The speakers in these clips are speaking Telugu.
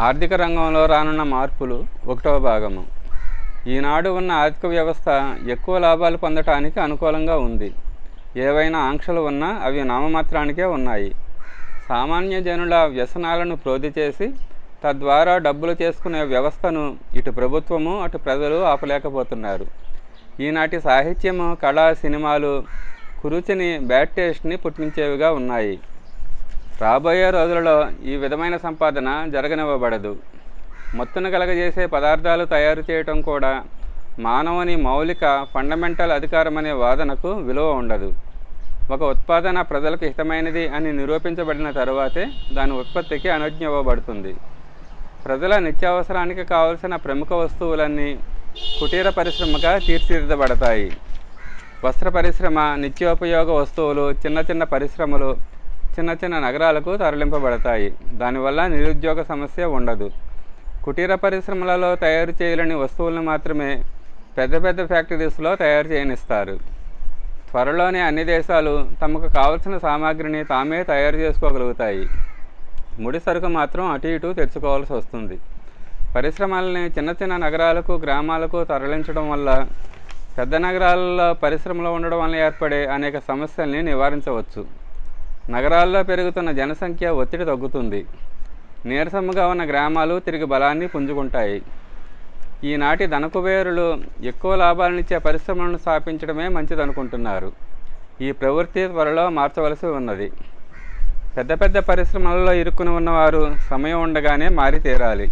ఆర్థిక రంగంలో రానున్న మార్పులు ఒకటవ భాగము. ఈనాడు ఉన్న ఆర్థిక వ్యవస్థ ఎక్కువ లాభాలు పొందటానికి అనుకూలంగా ఉంది. ఏవైనా ఆంక్షలు ఉన్నా అవి నామమాత్రానికే ఉన్నాయి. సామాన్య జనుల వ్యసనాలను ప్రోధి చేసి తద్వారా డబ్బులు చేసుకునే వ్యవస్థను ఇటు ప్రభుత్వము అటు ప్రజలు ఆపలేకపోతున్నారు. ఈనాటి సాహిత్యము కళ సినిమాలు కురుచిని బ్యాడ్ టేస్ట్ని పుట్టించేవిగా ఉన్నాయి. రాబోయే రోజులలో ఈ విధమైన సంపాదన జరగనివ్వబడదు. మొత్తును కలగజేసే పదార్థాలు తయారు చేయటం కూడా మానవుని మౌలిక ఫండమెంటల్ అధికారం అనే వాదనకు విలువ ఉండదు. ఒక ఉత్పాదన ప్రజలకు హితమైనది అని నిరూపించబడిన తరువాతే దాని ఉత్పత్తికి అనుజ్ఞ ఇవ్వబడుతుంది. ప్రజల నిత్యావసరానికి కావలసిన ప్రముఖ వస్తువులన్నీ కుటీర పరిశ్రమగా తీర్చిదిద్దబడతాయి. వస్త్ర పరిశ్రమ నిత్యోపయోగ వస్తువులు చిన్న చిన్న పరిశ్రమలు చిన్న చిన్న నగరాలకు తరలింపబడతాయి. దానివల్ల నిరుద్యోగ సమస్య ఉండదు. కుటీర పరిశ్రమలలో తయారు చేయలేని వస్తువులను మాత్రమే పెద్ద పెద్ద ఫ్యాక్టరీస్లో తయారు చేయనిస్తారు. త్వరలోనే అన్ని దేశాలు తమకు కావలసిన సామాగ్రిని తామే తయారు చేసుకోగలుగుతాయి. ముడి సరుకు మాత్రం అటు ఇటు తెచ్చుకోవాల్సి వస్తుంది. పరిశ్రమలని చిన్న చిన్న నగరాలకు గ్రామాలకు తరలించడం వల్ల పెద్ద నగరాలలో పరిశ్రమలు ఉండడం వల్ల ఏర్పడే అనేక సమస్యల్ని నివారించవచ్చు. నగరాల్లో పెరుగుతున్న జనసంఖ్య ఒత్తిడి తగ్గుతుంది. నీరసముగా ఉన్న గ్రామాలు తిరిగి బలాన్ని పుంజుకుంటాయి. ఈనాటి ధనకుబేరులు ఎక్కువ లాభాలనిచ్చే పరిశ్రమలను స్థాపించడమే మంచిదనుకుంటున్నారు. ఈ ప్రవృత్తి త్వరలో మార్చవలసి ఉన్నది. పెద్ద పెద్ద పరిశ్రమలలో ఇరుక్కుని ఉన్నవారు సమయం ఉండగానే మారి తీరాలి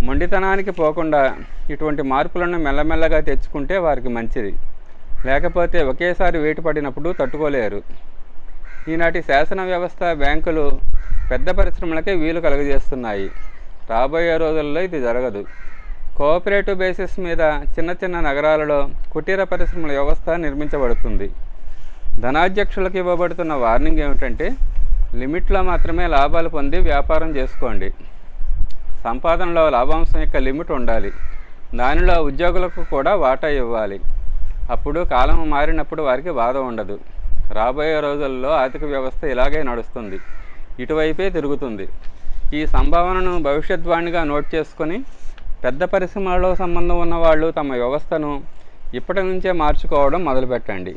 మొండితనానికి పోకుండా ఇటువంటి మార్పులను మెల్లమెల్లగా తెచ్చుకుంటే వారికి మంచిది. లేకపోతే ఒకేసారి వేటు పడినప్పుడు తట్టుకోలేరు. ఈనాటి శాసన వ్యవస్థ బ్యాంకులు పెద్ద పరిశ్రమలకే వీలు కలుగజేస్తున్నాయి. రాబోయే రోజుల్లో ఇది జరగదు. కోఆపరేటివ్ బేసిస్ మీద చిన్న చిన్న నగరాలలో కుటీర పరిశ్రమల వ్యవస్థ నిర్మించబడుతుంది. ధనాధ్యక్షులకు ఇవ్వబడుతున్న వార్నింగ్ ఏమిటంటే లిమిట్లో మాత్రమే లాభాలు పొంది వ్యాపారం చేసుకోండి. సంపాదనలో లాభాంశం యొక్క లిమిట్ ఉండాలి. దానిలో ఉద్యోగులకు కూడా వాటా ఇవ్వాలి. అప్పుడు కాలం మారినప్పుడు వారికి బాధ ఉండదు. రాబోయే రోజుల్లో ఆర్థిక వ్యవస్థ ఇలాగే నడుస్తుంది. ఇటువైపే తిరుగుతుంది. ఈ సంభావనను భవిష్యద్వాణిగా నోట్ చేసుకొని పెద్ద పరిశ్రమలో సంబంధం ఉన్న వాళ్ళు తమ వ్యవస్థను ఇప్పటి నుంచే మార్చుకోవడం మొదలుపెట్టండి.